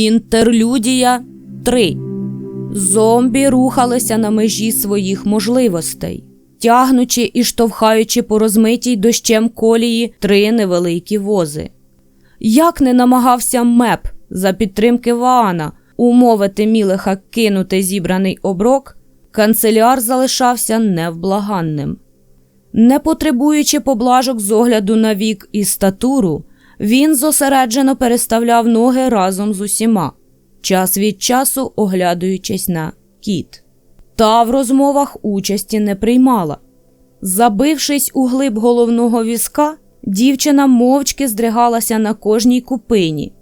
Інтерлюдія 3. Зомбі рухалися на межі своїх можливостей, тягнучи і штовхаючи по розмитій дощем колії три невеликі вози. Як не намагався меп за підтримки Ваана умовити Мілеха кинути зібраний оброк, канцеляр залишався невблаганним. Не потребуючи поблажок з огляду на вік і статуру, він зосереджено переставляв ноги разом з усіма, час від часу оглядуючись на кіт. Та в розмовах участі не приймала. Забившись у глиб головного візка, дівчина мовчки здригалася на кожній купині,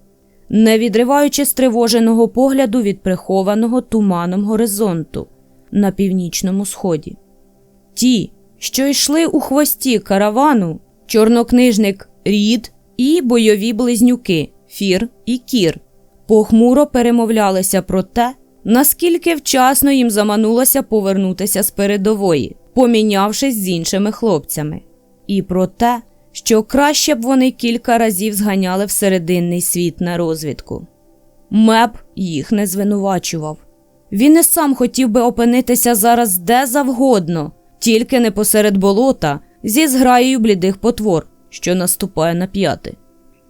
не відриваючи стривоженого погляду від прихованого туманом горизонту на північному сході. Ті, що йшли у хвості каравану, чорнокнижник Рід і бойові близнюки Фір і Кір, похмуро перемовлялися про те, наскільки вчасно їм заманулося повернутися з передової, помінявшись з іншими хлопцями, і про те, що краще б вони кілька разів зганяли в серединний світ на розвідку. Меп їх не звинувачував. Він і сам хотів би опинитися зараз де завгодно, тільки не посеред болота зі зграєю блідих потвор, що наступає на п'яти.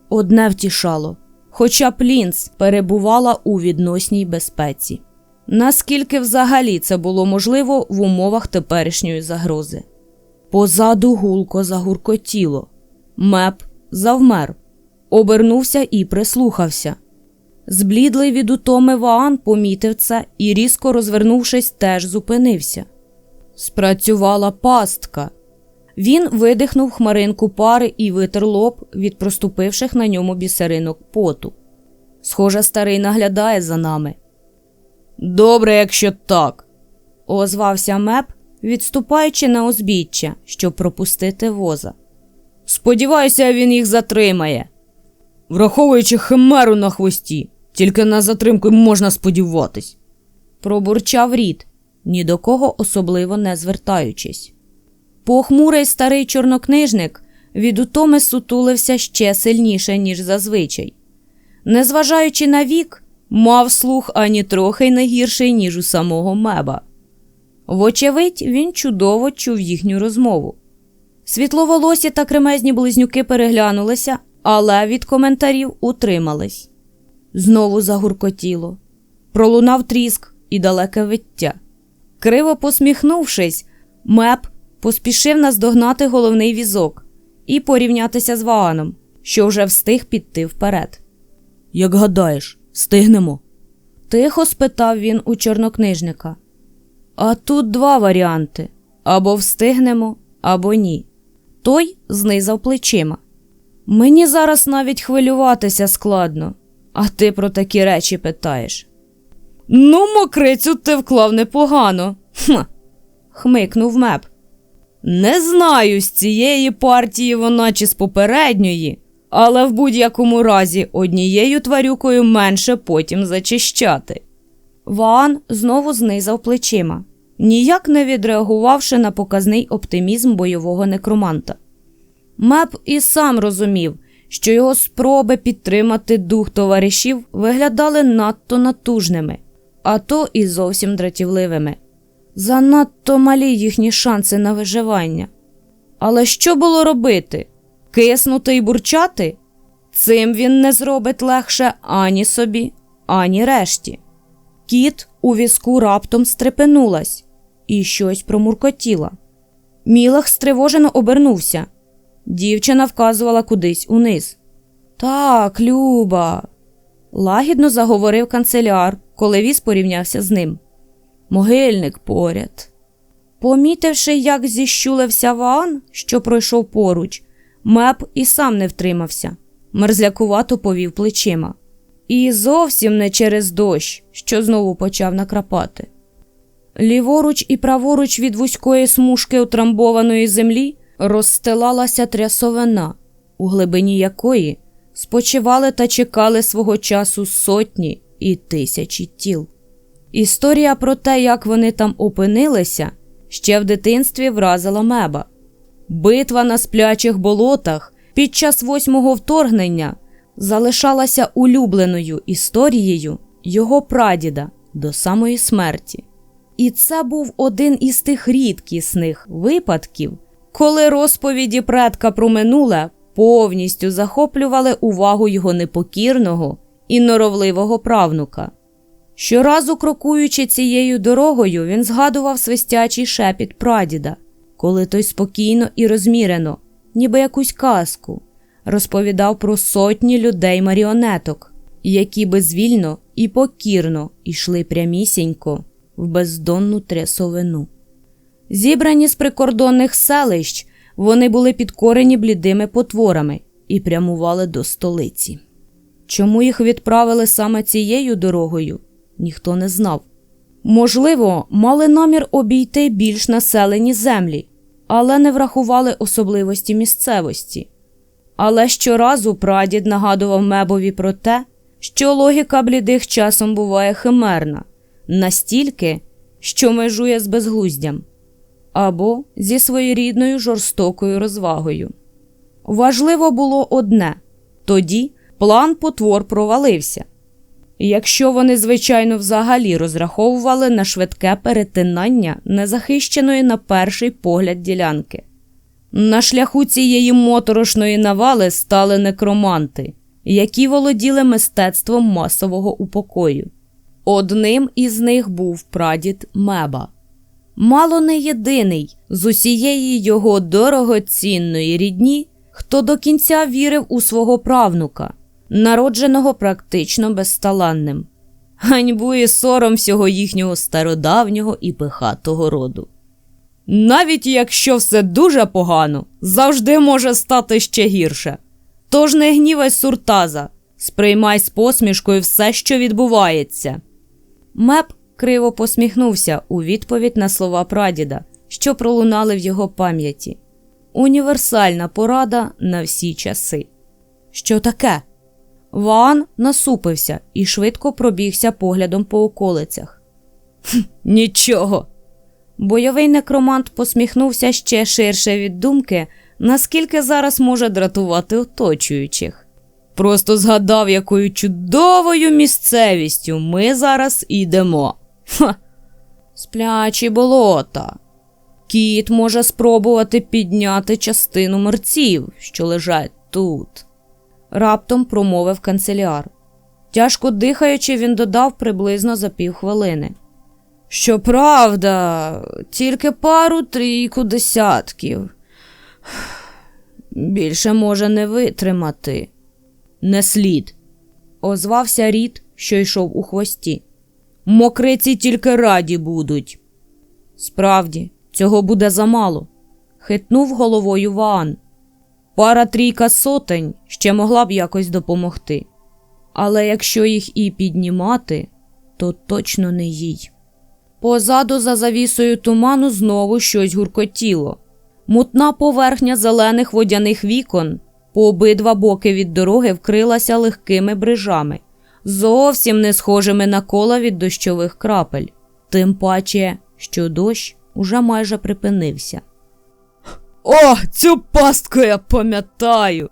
Одне втішало, хоча Плінц перебувала у відносній безпеці. Наскільки взагалі це було можливо в умовах теперішньої загрози? Позаду гулко загуркотіло. Меп завмер, обернувся і прислухався. Зблідлий від утоми Ваан помітив це і, різко розвернувшись, теж зупинився. Спрацювала пастка. Він видихнув хмаринку пари і витер лоб від проступивших на ньому бісеринок поту. Схоже, старий наглядає за нами. Добре, якщо так, озвався меп, відступаючи на узбіччя, щоб пропустити воза. Сподіваюся, він їх затримає. Враховуючи химеру на хвості, тільки на затримку можна сподіватись. Пробурчав рід, ні до кого особливо не звертаючись. Похмурий старий чорнокнижник від утоми сутулився ще сильніше, ніж зазвичай. Незважаючи на вік, мав слух ані трохи не гірший, ніж у самого меба. Вочевидь, він чудово чув їхню розмову. Світловолосі та кремезні близнюки переглянулися, але від коментарів утримались. Знову загуркотіло. Пролунав тріск і далеке виття. Криво посміхнувшись, меп поспішив наздогнати головний візок і порівнятися з Вааном, що вже встиг піти вперед. Як гадаєш, встигнемо? Тихо спитав він у чорнокнижника. А тут два варіанти або встигнемо, або ні. Той знизав плечима. Мені зараз навіть хвилюватися складно, а ти про такі речі питаєш. Ну, мокрицю ти вклав непогано. Хм. хмикнув меп. Не знаю, з цієї партії вона чи з попередньої, але в будь-якому разі однією тварюкою менше потім зачищати. Ваан знову знизав плечима, ніяк не відреагувавши на показний оптимізм бойового некроманта. Меп і сам розумів, що його спроби підтримати дух товаришів виглядали надто натужними, а то і зовсім дратівливими. Занадто малі їхні шанси на виживання. Але що було робити? Киснути і бурчати? Цим він не зробить легше ані собі, ані решті. Кіт у візку раптом стрепенулась і щось промуркотіла. Мілах стривожено обернувся. Дівчина вказувала кудись униз. Так, Люба, лагідно заговорив канцеляр, коли віз порівнявся з ним. Могильник поряд. Помітивши, як зіщулився Ваан, що пройшов поруч, меп і сам не втримався, мерзлякувато повів плечима. І зовсім не через дощ, що знову почав накрапати. Ліворуч і праворуч від вузької смужки утрамбованої землі розстилалася трясовина, у глибині якої спочивали та чекали свого часу сотні і тисячі тіл. Історія про те, як вони там опинилися, ще в дитинстві вразила меба. Битва на сплячих болотах під час восьмого вторгнення залишалася улюбленою історією його прадіда до самої смерті. І це був один із тих рідкісних випадків, коли розповіді предка про минуле повністю захоплювали увагу його непокірного і норовливого правнука. Щоразу крокуючи цією дорогою, він згадував свистячий шепіт прадіда, коли той спокійно і розмірено, ніби якусь казку, розповідав про сотні людей маріонеток, які безвільно і покірно йшли прямісінько в бездонну трясовину. Зібрані з прикордонних селищ, вони були підкорені блідими потворами і прямували до столиці. Чому їх відправили саме цією дорогою, ніхто не знав. Можливо, мали намір обійти більш населені землі, але не врахували особливості місцевості. Але щоразу прадід нагадував мебові про те, що логіка блідих часом буває химерна, настільки, що межує з безглуздям, або зі своєрідною жорстокою розвагою. Важливо було одне тоді план потвор провалився. Якщо вони, звичайно, взагалі розраховували на швидке перетинання незахищеної на перший погляд ділянки. На шляху цієї моторошної навали стали некроманти, які володіли мистецтвом масового упокою. Одним із них був прадід Меба. Мало не єдиний з усієї його дорогоцінної рідні, хто до кінця вірив у свого правнука, народженого практично безталанним. Ганьбу і сором всього їхнього стародавнього і пихатого роду. Навіть якщо все дуже погано, завжди може стати ще гірше. Тож не гнівай суртаза, сприймай з посмішкою все, що відбувається. Меп криво посміхнувся у відповідь на слова прадіда, що пролунали в його пам'яті. Універсальна порада на всі часи. Що таке? Ван насупився і швидко пробігся поглядом по околицях. Нічого. Бойовий некромант посміхнувся ще ширше від думки, наскільки зараз може дратувати оточуючих. Просто згадав, якою чудовою місцевістю ми зараз ідемо. Ха. Сплячі болота. Кіт може спробувати підняти частину мерців, що лежать тут. Раптом промовив канцеляр. Тяжко дихаючи, він додав приблизно за півхвилини. Щоправда, тільки пару трійку десятків. Більше може не витримати. Не слід, озвався рід, що йшов у хвості. Мокриці тільки раді будуть. Справді, цього буде замало, хитнув головою Ваан. Пара трійка сотень ще могла б якось допомогти. Але якщо їх і піднімати, то точно не їй. Позаду за завісою туману знову щось гуркотіло. Мутна поверхня зелених водяних вікон по обидва боки від дороги вкрилася легкими брижами, зовсім не схожими на кола від дощових крапель, тим паче, що дощ уже майже припинився. О, цю пастку я пам'ятаю.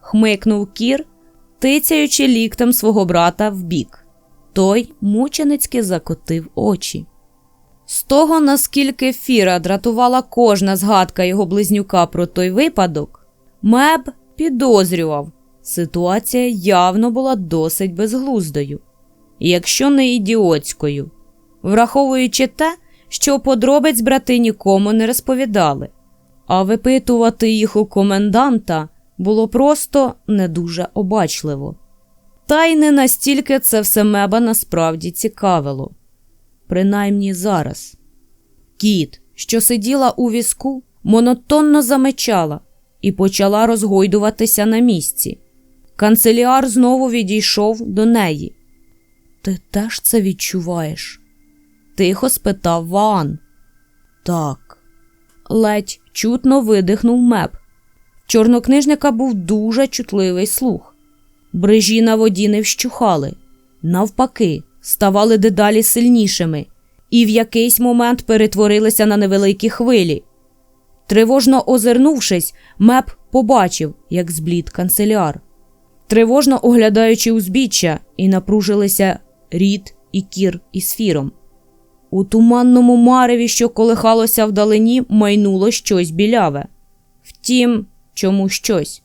хмикнув кір, тицяючи ліктем свого брата вбік. Той мученицьки закотив очі. З того, наскільки Фіра дратувала кожна згадка його близнюка про той випадок, Меб підозрював, ситуація явно була досить безглуздою, якщо не ідіотською, враховуючи те, що подробиць брати нікому не розповідали, а випитувати їх у коменданта було просто не дуже обачливо. Та й не настільки це все меба насправді цікавило, принаймні зараз. Кіт, що сиділа у візку, монотонно замечала і почала розгойдуватися на місці. Канцеліар знову відійшов до неї. Ти теж це відчуваєш? тихо спитав Ваан. Так, ледь чутно видихнув меп. В Чорнокнижника був дуже чутливий слух. Брижі на воді не вщухали, навпаки, ставали дедалі сильнішими і в якийсь момент перетворилися на невеликі хвилі. Тривожно озирнувшись, меп побачив, як зблід канцеляр. тривожно оглядаючи узбіччя, і напружилися рід і кір із фіром. У туманному мареві, що колихалося вдалині, майнуло щось біляве. Втім, чому щось?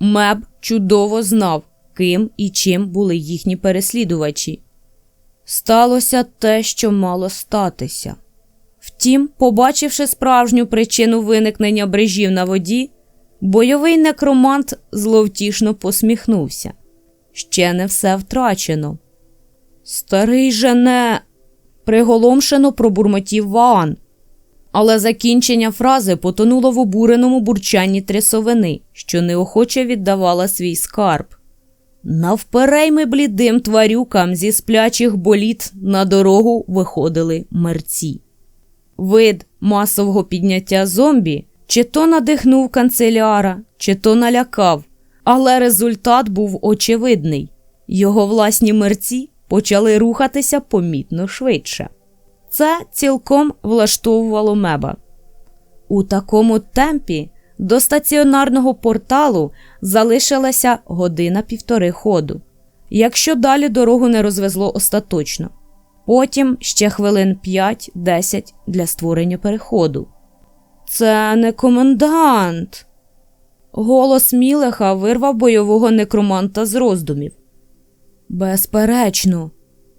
Меб чудово знав, ким і чим були їхні переслідувачі. Сталося те, що мало статися. Втім, побачивши справжню причину виникнення брижів на воді, бойовий некромант зловтішно посміхнувся. Ще не все втрачено. Старий же не. Приголомшено пробурмотів Ваан. Але закінчення фрази потонуло в обуреному бурчанні трясовини, що неохоче віддавала свій скарб. Навперейми блідим тварюкам зі сплячих боліт на дорогу виходили мерці. Вид масового підняття зомбі чи то надихнув канцеляра, чи то налякав, але результат був очевидний його власні мерці почали рухатися помітно швидше. Це цілком влаштовувало меба. У такому темпі до стаціонарного порталу залишилася година півтори ходу, якщо далі дорогу не розвезло остаточно. Потім ще хвилин 5-10 для створення переходу. Це не комендант. Голос Мілеха вирвав бойового некроманта з роздумів. Безперечно,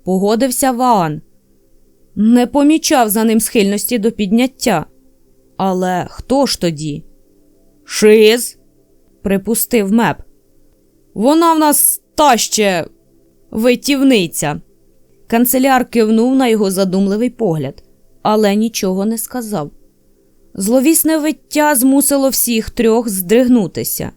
погодився Ваан. Не помічав за ним схильності до підняття. Але хто ж тоді? Шиз, припустив меп. Вона в нас та ще витівниця. Канцеляр кивнув на його задумливий погляд, але нічого не сказав. Зловісне виття змусило всіх трьох здригнутися.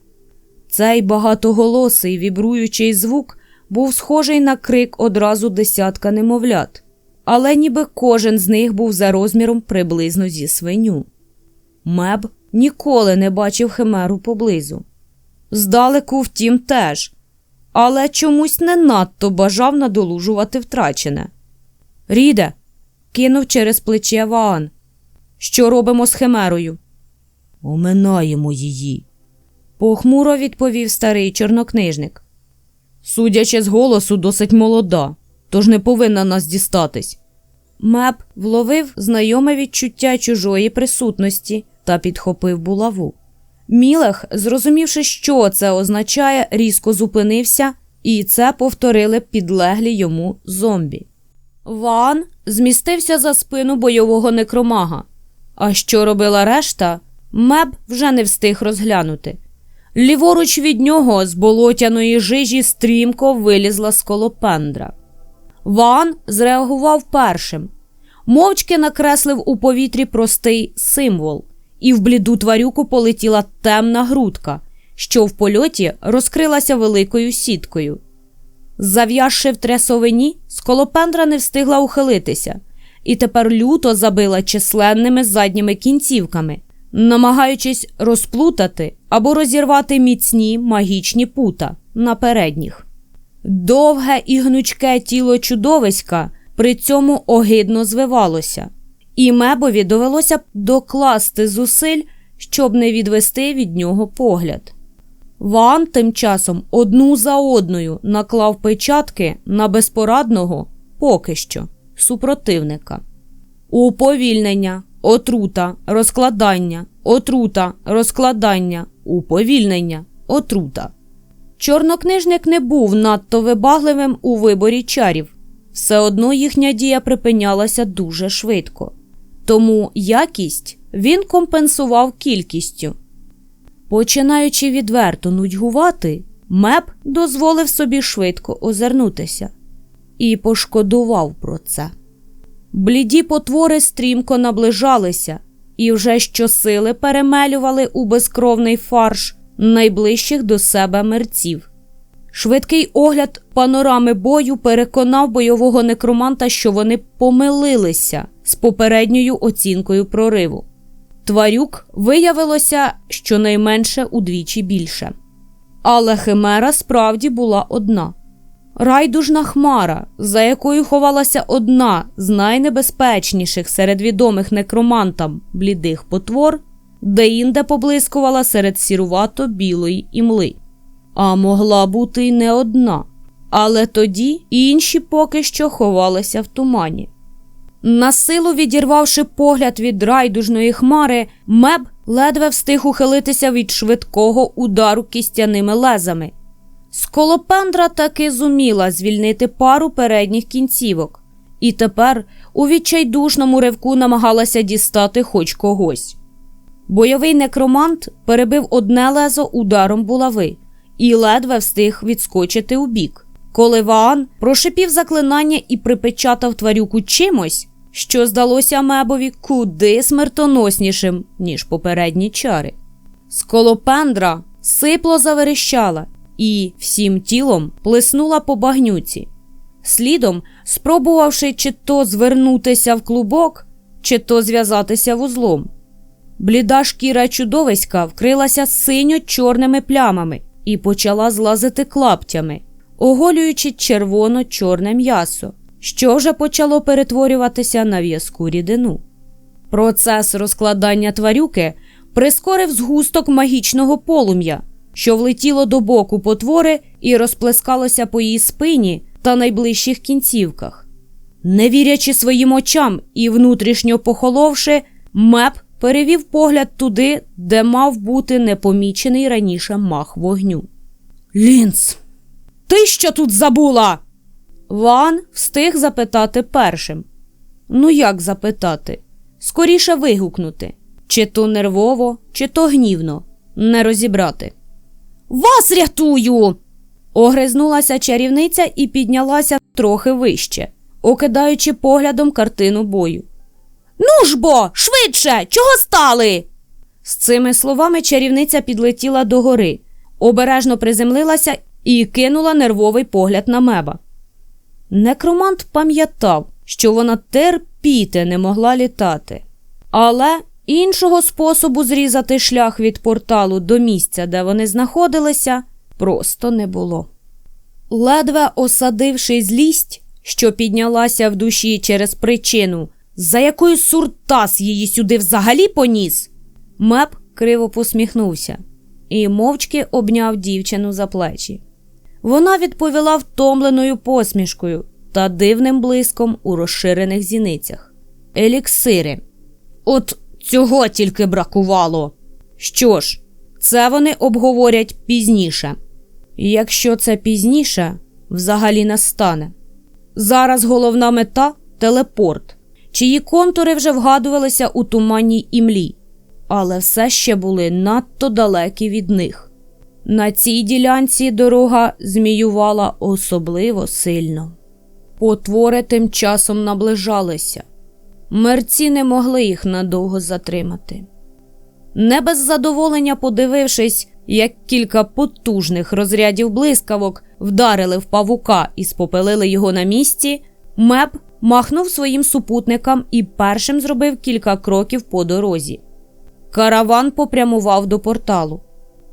Цей багатоголосий вібруючий звук був схожий на крик одразу десятка немовлят, але ніби кожен з них був за розміром приблизно зі свиню. Меб ніколи не бачив химеру поблизу. Здалеку, втім, теж, але чомусь не надто бажав надолужувати втрачене. Ріде, кинув через плече Ваан. Що робимо з химерою? Оминаємо її, похмуро відповів старий чорнокнижник. Судячи з голосу, досить молода, тож не повинна нас дістатись. Меп вловив знайоме відчуття чужої присутності та підхопив булаву. Мілех, зрозумівши, що це означає, різко зупинився, і це повторили підлеглі йому зомбі. Ван змістився за спину бойового некромага. А що робила решта, меб вже не встиг розглянути. Ліворуч від нього з болотяної жижі стрімко вилізла сколопендра. Ван зреагував першим, мовчки накреслив у повітрі простий символ, і в бліду тварюку полетіла темна грудка, що в польоті розкрилася великою сіткою. Зав'язши в трясовині, сколопендра не встигла ухилитися, і тепер люто забила численними задніми кінцівками, намагаючись розплутати або розірвати міцні магічні пута на передніх. Довге і гнучке тіло чудовиська при цьому огидно звивалося, і мебові довелося б докласти зусиль, щоб не відвести від нього погляд. Ван тим часом одну за одною наклав печатки на безпорадного поки що супротивника. Уповільнення, отрута, розкладання, отрута, розкладання, уповільнення, отрута. Чорнокнижник не був надто вибагливим у виборі чарів, все одно їхня дія припинялася дуже швидко, тому якість він компенсував кількістю. Починаючи відверто нудьгувати, меп дозволив собі швидко озирнутися і пошкодував про це. Бліді потвори стрімко наближалися і вже щосили перемелювали у безкровний фарш найближчих до себе мерців. Швидкий огляд панорами бою переконав бойового некроманта, що вони помилилися з попередньою оцінкою прориву. Тварюк виявилося щонайменше удвічі більше. Але химера справді була одна. Райдужна хмара, за якою ховалася одна з найнебезпечніших серед відомих некромантам блідих потвор, де інде поблискувала серед сірувато білої імли. а могла бути й не одна. Але тоді інші поки що ховалися в тумані. Насилу відірвавши погляд від райдужної хмари, меб ледве встиг ухилитися від швидкого удару кістяними лезами. Сколопендра таки зуміла звільнити пару передніх кінцівок, і тепер у відчайдушному ривку намагалася дістати хоч когось. Бойовий некромант перебив одне лезо ударом булави і ледве встиг відскочити у бік, коли Ваан прошипів заклинання і припечатав тварюку чимось, що здалося мебові куди смертоноснішим, ніж попередні чари. Сколопендра сипло заверещала і всім тілом плеснула по багнюці. Слідом, спробувавши чи то звернутися в клубок, чи то зв'язатися вузлом. Бліда шкіра чудовиська вкрилася синьо-чорними плямами і почала злазити клаптями, оголюючи червоно-чорне м'ясо, що вже почало перетворюватися на в'язку рідину. Процес розкладання тварюки прискорив згусток магічного полум'я, що влетіло до боку потвори і розплескалося по її спині та найближчих кінцівках. Не вірячи своїм очам і внутрішньо похоловши, меп перевів погляд туди, де мав бути непомічений раніше мах вогню. Лінц, ти що тут забула? Ван встиг запитати першим. Ну, як запитати? Скоріше вигукнути чи то нервово, чи то гнівно, не розібрати. Вас рятую! Огризнулася чарівниця і піднялася трохи вище, окидаючи поглядом картину бою. Ну ж бо, швидше, чого стали? З цими словами чарівниця підлетіла до гори, обережно приземлилася і кинула нервовий погляд на меба. Некромант пам'ятав, що вона терпіти не могла літати, але іншого способу зрізати шлях від порталу до місця, де вони знаходилися, просто не було. Ледве осадивши злість, що піднялася в душі через причину, за якою суртас її сюди взагалі поніс, меп криво посміхнувся і мовчки обняв дівчину за плечі. Вона відповіла втомленою посмішкою та дивним блиском у розширених зіницях. Еліксири. От цього тільки бракувало. Що ж, це вони обговорять пізніше. Якщо це пізніше, взагалі настане. Зараз головна мета телепорт, чиї контури вже вгадувалися у туманній імлі, але все ще були надто далекі від них. На цій ділянці дорога зміювала особливо сильно. Потвори тим часом наближалися. Мерці не могли їх надовго затримати. Не без задоволення подивившись, як кілька потужних розрядів блискавок вдарили в павука і спопелили його на місці, меб махнув своїм супутникам і першим зробив кілька кроків по дорозі. Караван попрямував до порталу.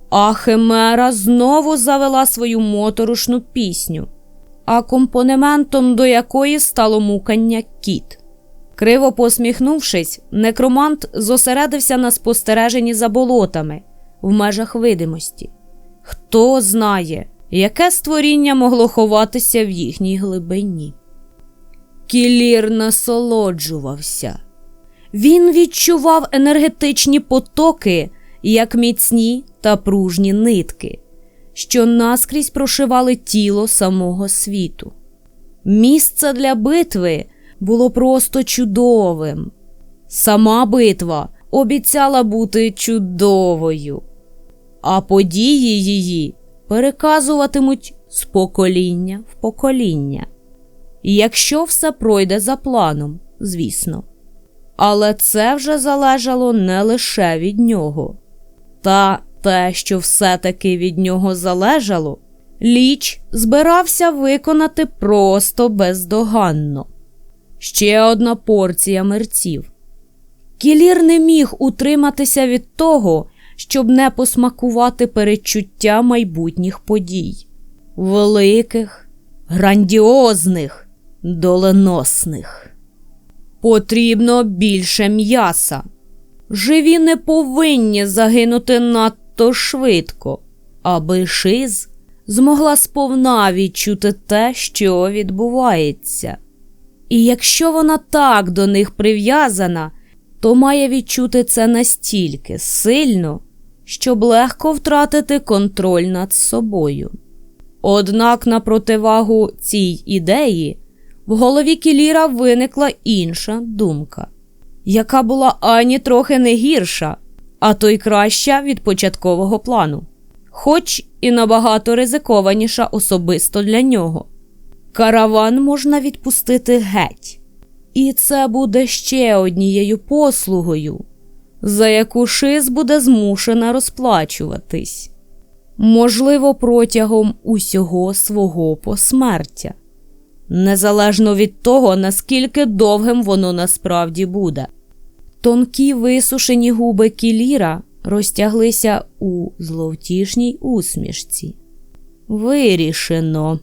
А Химера знову завела свою моторошну пісню, акомпанементом до якої стало мукання кіт. Криво посміхнувшись, некромант зосередився на спостереженні за болотами в межах видимості. Хто знає, яке створіння могло ховатися в їхній глибині. Кілір насолоджувався. Він відчував енергетичні потоки, як міцні та пружні нитки, що наскрізь прошивали тіло самого світу. Місце для битви було просто чудовим. Сама битва обіцяла бути чудовою, а події її переказуватимуть з покоління в покоління. Якщо все пройде за планом, звісно. Але це вже залежало не лише від нього. Та те, що все-таки від нього залежало, ліч збирався виконати просто бездоганно. Ще одна порція мерців. Кілір не міг утриматися від того, щоб не посмакувати передчуття майбутніх подій, великих, грандіозних, доленосних. Потрібно більше м'яса. Живі не повинні загинути надто швидко, аби шиз змогла сповна відчути те, що відбувається. І якщо вона так до них прив'язана, то має відчути це настільки сильно, щоб легко втратити контроль над собою. Однак на противагу цій ідеї в голові Кіліра виникла інша думка, яка була ані трохи не гірша, а то й краща від початкового плану, хоч і набагато ризикованіша особисто для нього. Караван можна відпустити геть, і це буде ще однією послугою, за яку шиз буде змушена розплачуватись, можливо, протягом усього свого посмертя, незалежно від того, наскільки довгим воно насправді буде. Тонкі висушені губи кіліра розтяглися у зловтішній усмішці. Вирішено.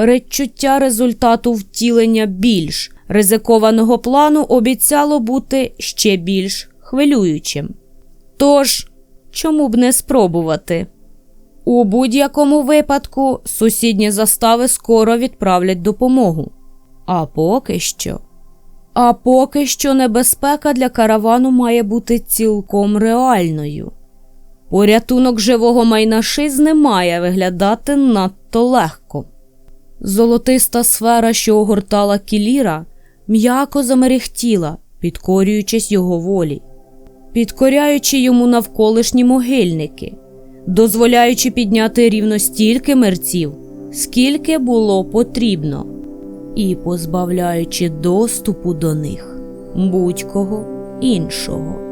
Передчуття результату втілення більш ризикованого плану обіцяло бути ще більш хвилюючим. Тож, чому б не спробувати? У будь-якому випадку сусідні застави скоро відправлять допомогу. А поки що. А поки що небезпека для каравану має бути цілком реальною. Порятунок живого майна не має виглядати надто легко. Золотиста сфера, що огортала кіліра, м'яко замерехтіла, підкорюючись його волі, підкоряючи йому навколишні могильники, дозволяючи підняти рівно стільки мерців, скільки було потрібно, і позбавляючи доступу до них будь-кого іншого.